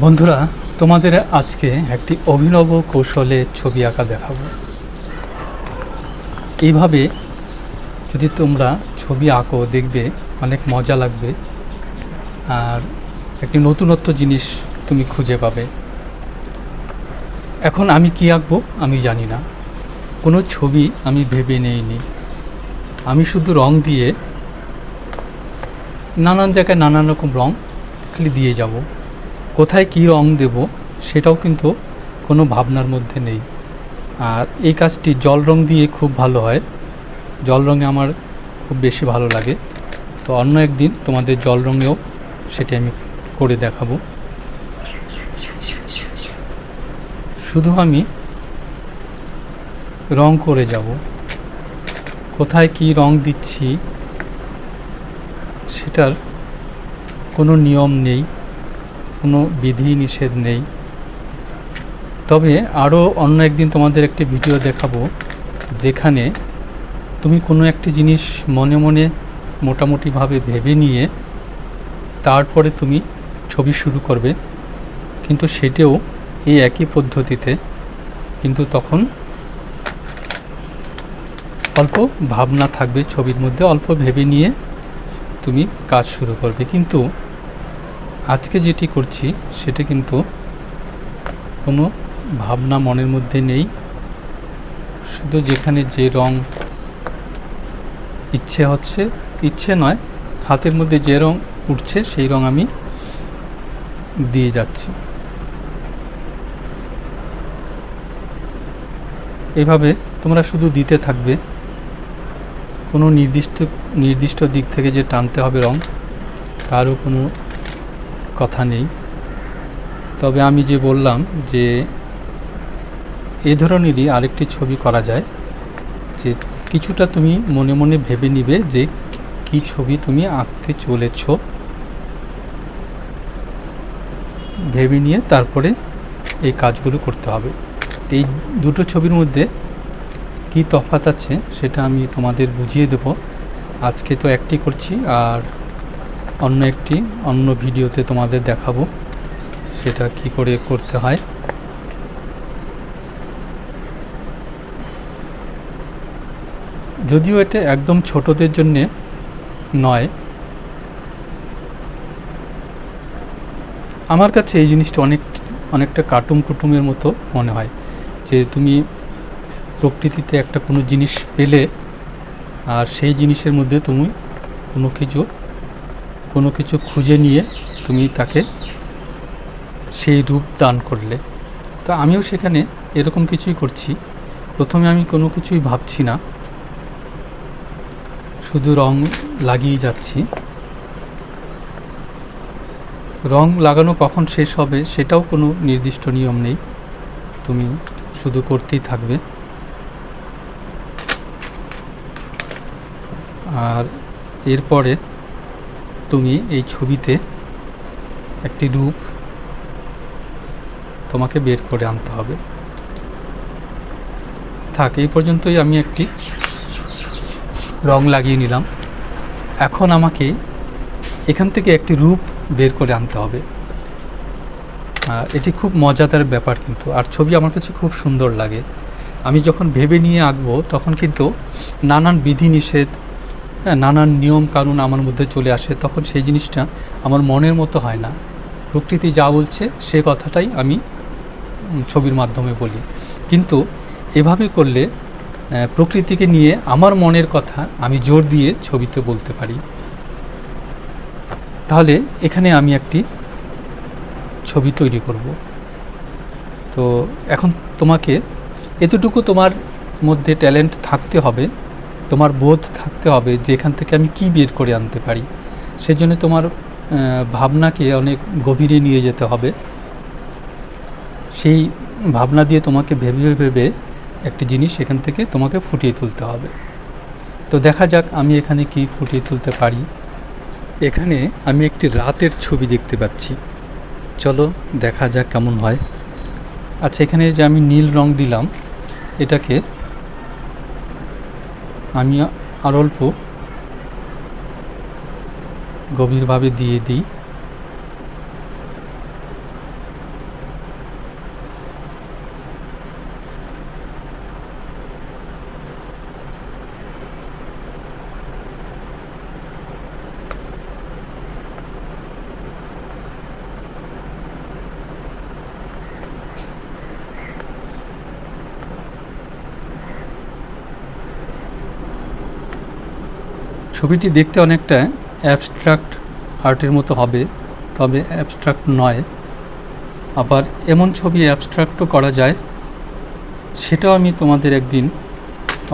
বন্ধুরা, তোমাদের আজকে একটি অভিনব কৌশলে ছবি আঁকা দেখাবো। এইভাবে যদি তোমরা ছবি আঁকো, দেখবে অনেক মজা লাগবে আর একটি নতুনত্ব জিনিস তুমি খুঁজে পাবে। এখন আমি কি আঁকবো আমি জানি না। কোনো ছবি আমি ভেবে নেইনি। আমি শুধু রং দিয়ে নানান জায়গায় নানান রকম রং খালি দিয়ে যাব। কোথায় কী রং দেব সেটাও কিন্তু কোনো ভাবনার মধ্যে নেই। আর এই কাজটি জল রং দিয়ে খুব ভালো হয়। জল রঙে আমার খুব বেশি ভালো লাগে। তো অন্য একদিন তোমাদের জল রঙেও সেটি আমি করে দেখাবো। শুধু আমি রং করে যাব। কোথায় কি রং দিচ্ছি সেটার কোনো নিয়ম নেই। কোনো বিধি নিষেধ নেই। তবে আরও অন্য একদিন তোমাদের একটি ভিডিও দেখাবো, যেখানে তুমি কোনো একটি জিনিস মনে মনে মোটামুটিভাবে ভেবে নিয়ে তারপরে তুমি ছবি শুরু করবে। কিন্তু সেটাও এই একই পদ্ধতিতে। কিন্তু তখন অল্প ভাবনা থাকবে ছবির মধ্যে, অল্প ভেবে নিয়ে তুমি কাজ শুরু করবে। কিন্তু আজকে যেটি করছি, সেটা কিন্তু কোনো ভাবনা মনের মধ্যে নেই। শুধু যেখানে যে রং ইচ্ছে হচ্ছে, ইচ্ছে নয়, হাতের মধ্যে যে রং উঠছে, সেই রং আমি দিয়ে যাচ্ছি। এভাবে তোমরা শুধু দিতে থাকবে। কোনো নির্দিষ্ট নির্দিষ্ট দিক থেকে যে টানতে হবে রং, তারও কোনো কথা নেই। তবে আমি যে বললাম যে এ ধরনেরই আরেকটি ছবি করা যায় যে কিছুটা তুমি মনে মনে ভেবে নিবে যে কি ছবি তুমি আঁকতে চলেছ। ভেবে নিয়ে তারপরে এই কাজগুলো করতে হবে। এই দুটো ছবির মধ্যে কি তফাৎ আছে সেটা আমি তোমাদের বুঝিয়ে দেব। আজকে তো একটি করছি আর অন্য একটি, অন্য ভিডিওতে তোমাদের দেখাবো সেটা কি করে করতে হয়। যদিও এটা একদম ছোটদের জন্যে নয়, আমার কাছে এই জিনিসটা অনেক, অনেকটা কার্টুন কুটুমের মতো মনে হয় যে তুমি প্রকৃতিতে একটা কোনো জিনিস পেলে আর সেই জিনিসের মধ্যে তুমি কোনো কিছু কোনো কিছু খুঁজে নিয়ে তুমি তাকে সেই রূপ দান করলে। তো আমিও সেখানে এরকম কিছুই করছি। প্রথমে আমি কোনো কিছুই ভাবছি না। শুধু রং লাগিয়ে যাচ্ছি। রং লাগানো কখন শেষ হবে সেটাও কোনো নির্দিষ্ট নিয়ম নেই। তুমি শুধু করতেই থাকবে। আর এরপরে তুমি এই ছবিতে একটি রূপ তোমাকে বের করে আনতে হবে। থাক, এই পর্যন্তই আমি একটি রং লাগিয়ে নিলাম। এখন আমাকে এখান থেকে একটি রূপ বের করে আনতে হবে। এটি খুব মজাদার ব্যাপার কিন্তু, আর ছবি আমার কাছে খুব সুন্দর লাগে। আমি যখন ভেবে নিয়ে আঁকবো, তখন কিন্তু নানান বিধি নিষেধ হ্যাঁ নানান নিয়ম কানুন আমার মধ্যে চলে আসে, তখন সেই জিনিসটা আমার মনের মতো হয় না। প্রকৃতি যা বলছে সে কথাটাই আমি ছবির মাধ্যমে বলি। কিন্তু এভাবে করলে প্রকৃতিকে নিয়ে আমার মনের কথা আমি জোর দিয়ে ছবিতে বলতে পারি। তাহলে এখানে আমি একটি ছবি তৈরি করব। তো এখন তোমাকে এতটুকু তোমার মধ্যে ট্যালেন্ট থাকতে হবে। তোমার বোধ থাকতে হবে যে এখান থেকে আমি কি বের করে আনতে পারি। সেজন্য তোমার ভাবনাকে অনেক গভীরে নিয়ে যেতে হবে। সেই ভাবনা দিয়ে তোমাকে ভেবে ভেবে একটি জিনিস এখান থেকে তোমাকে ফুটিয়ে তুলতে হবে। তো দেখা যাক আমি এখানে কি ফুটিয়ে তুলতে পারি। এখানে আমি একটি রাতের ছবি দেখতে পাচ্ছি। চলো দেখা যাক কেমন হয়। আচ্ছা এখানে যে আমি নীল রং দিলাম, এটাকে আমি আর অল্প গভীরভাবে দিয়ে দিই। ছবিটি দেখতে অনেকটা অ্যাবস্ট্রাক্ট আর্টের মতো হবে, তবে অ্যাবস্ট্রাক্ট নয়। আবার এমন ছবি অ্যাবস্ট্রাক্টও করা যায়, সেটাও আমি তোমাদের একদিন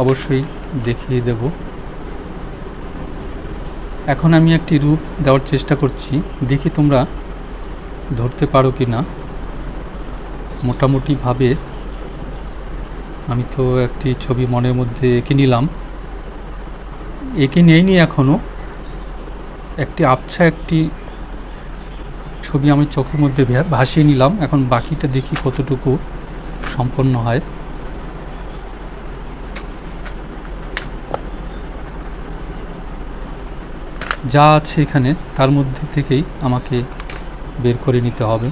অবশ্যই দেখিয়ে দেব। এখন আমি একটি রূপ দেওয়ার চেষ্টা করছি, দেখি তোমরা ধরতে পারো কি না মোটামুটিভাবে আমি তো একটি ছবি মনের মধ্যে এঁকে নিলাম। এঁকে নেইনি এখনও একটি আবছা, একটি ছবি আমি চোখের মধ্যে ভাসিয়ে নিলাম। এখন বাকিটা দেখি কতটুকু সম্পন্ন হয়। যা আছে এখানে, তার মধ্যে থেকেই আমাকে বের করে নিতে হবে।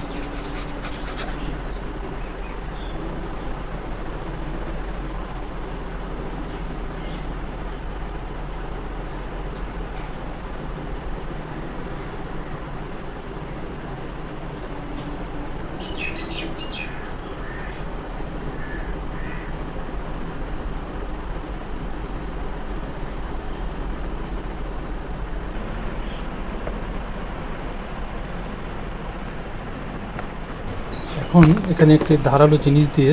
এখন এখানে একটি ধারালো জিনিস দিয়ে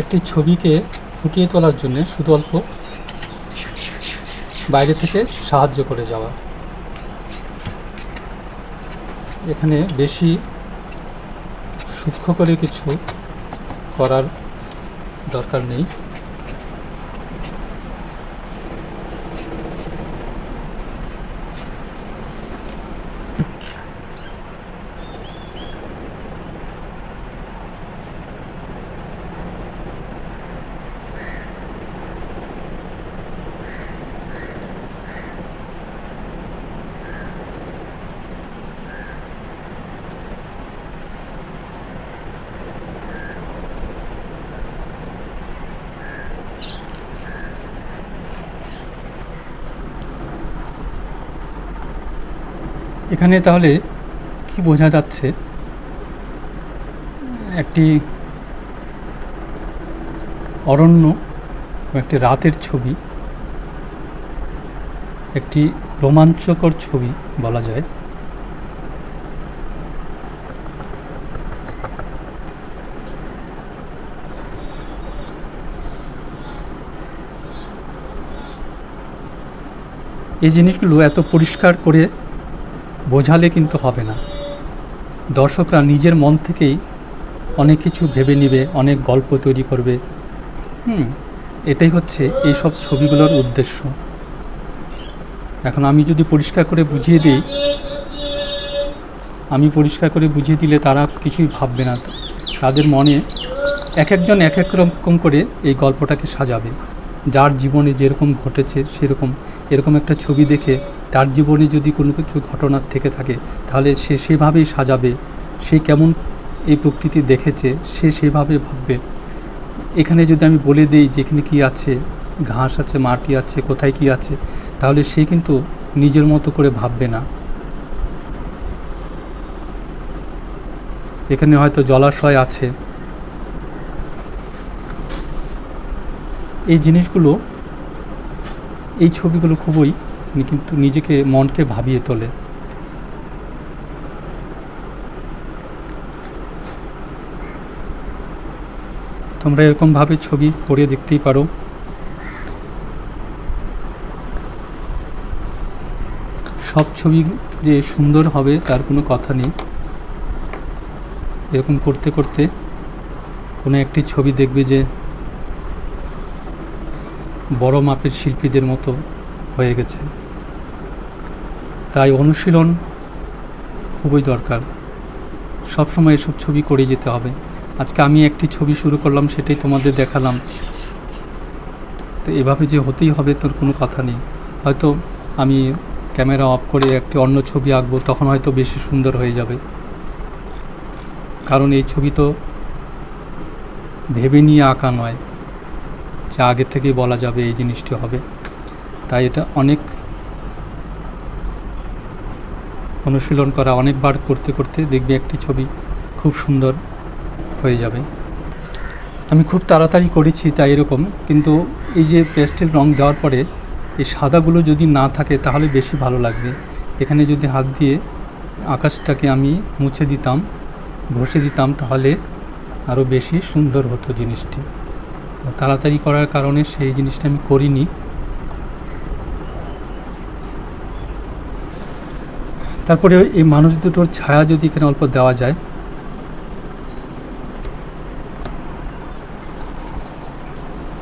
একটি ছবিকে ফুটিয়ে তোলার জন্য শুধু অল্প বাইরে থেকে সাহায্য করে যাওয়া। এখানে বেশি সূক্ষ্ম করে কিছু করার দরকার নেই। এখানে তাহলে কি বোঝা যাচ্ছে? একটি অরণ্য একটি রাতের ছবি, একটি রোমাঞ্চকর ছবি বলা যায়। এই জিনিসগুলো এত পরিষ্কার করে বোঝালে কিন্তু হবে না। দর্শকরা নিজের মন থেকেই অনেক কিছু ভেবে নেবে, অনেক গল্প তৈরি করবে। হুম, এটাই হচ্ছে এই সব ছবিগুলোর উদ্দেশ্য। এখন আমি যদি পরিষ্কার করে বুঝিয়ে দিই, আমি পরিষ্কার করে বুঝিয়ে দিলে তারা কিছুই ভাববে না। তাদের মনে এক একজন এক এক রকম করে এই গল্পটাকে সাজাবে। যার জীবনে যেরকম ঘটেছে সেরকম, এরকম একটা ছবি দেখে তার জীবনে যদি কোনো কিছু ঘটনা থেকে থাকে, তাহলে সে সেভাবেই সাজাবে। সে কেমন এই প্রকৃতি দেখেছে, সে সেভাবে ভাববে। এখানে যদি আমি বলে দিই যে এখানে কী আছে, ঘাস আছে, মাটি আছে, কোথায় কী আছে, তাহলে সে কিন্তু নিজের মতো করে ভাববে না। এখানে হয়তো জলাশয় আছে। এই জিনিসগুলো, এই ছবিগুলো খুবই কিন্তু নিজেকে মনকে ভাবিয়ে তোলে। তোমরা এরকমভাবে ছবি করে দেখতেই পারো। সব ছবি যে সুন্দর হবে তার কোনো কথা নেই। এরকম করতে করতে কোনো একটি ছবি দেখবে যে বড় মাপের শিল্পীদের মতো। হয়ে গেছে। তাই অনুশীলন খুবই দরকার। সবসময় এসব ছবি করে যেতে হবে। আজকে আমি একটি ছবি শুরু করলাম, সেটাই তোমাদের দেখালাম। তো এভাবে যে হতেই হবে, তোর কোনো কথা নেই। হয়তো আমি ক্যামেরা অফ করে একটি অন্য ছবি আঁকবো, তখন হয়তো বেশি সুন্দর হয়ে যাবে। কারণ এই ছবি তো ভেবে নিয়ে আঁকা নয়। যে আগে থেকেই বলা যাবে এই জিনিসটি হবে। তাই এটা অনেক অনুশীলন করা, অনেকবার করতে করতে দেখবে একটি ছবি খুব সুন্দর হয়ে যাবে। আমি খুব তাড়াতাড়ি করেছি তাই এরকম, কিন্তু এই যে পেস্টেল রং দেওয়ার পরে এই সাদাগুলো যদি না থাকে তাহলে বেশি ভালো লাগবে। এখানে যদি হাত দিয়ে আকাশটাকে আমি মুছে দিতাম, ঘষে দিতাম তাহলে আরও বেশি সুন্দর হতো জিনিসটি। তাড়াতাড়ি করার কারণে সেই জিনিসটা আমি করিনি। তারপরে এই মানুষ দুটোর ছায়া যদি এখানে অল্প দেওয়া যায়।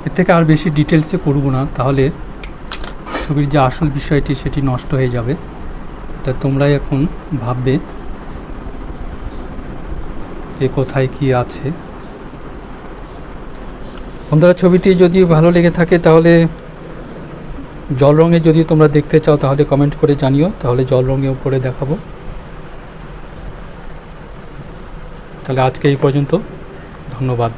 এর থেকে আর বেশি ডিটেলসে করব না, তাহলে ছবির যে আসল বিষয়টি সেটি নষ্ট হয়ে যাবে। এটা তোমরাই এখন ভাববে যে কোথায় কি আছে। বন্ধুরা, ছবিটি যদি ভালো লেগে থাকে তাহলে জল রঙে যদি তোমরা দেখতে চাও, তাহলে কমেন্ট করে জানিও, তাহলে জল রঙে উপরে দেখাবো। তাহলে আজকে এই পর্যন্ত, ধন্যবাদ।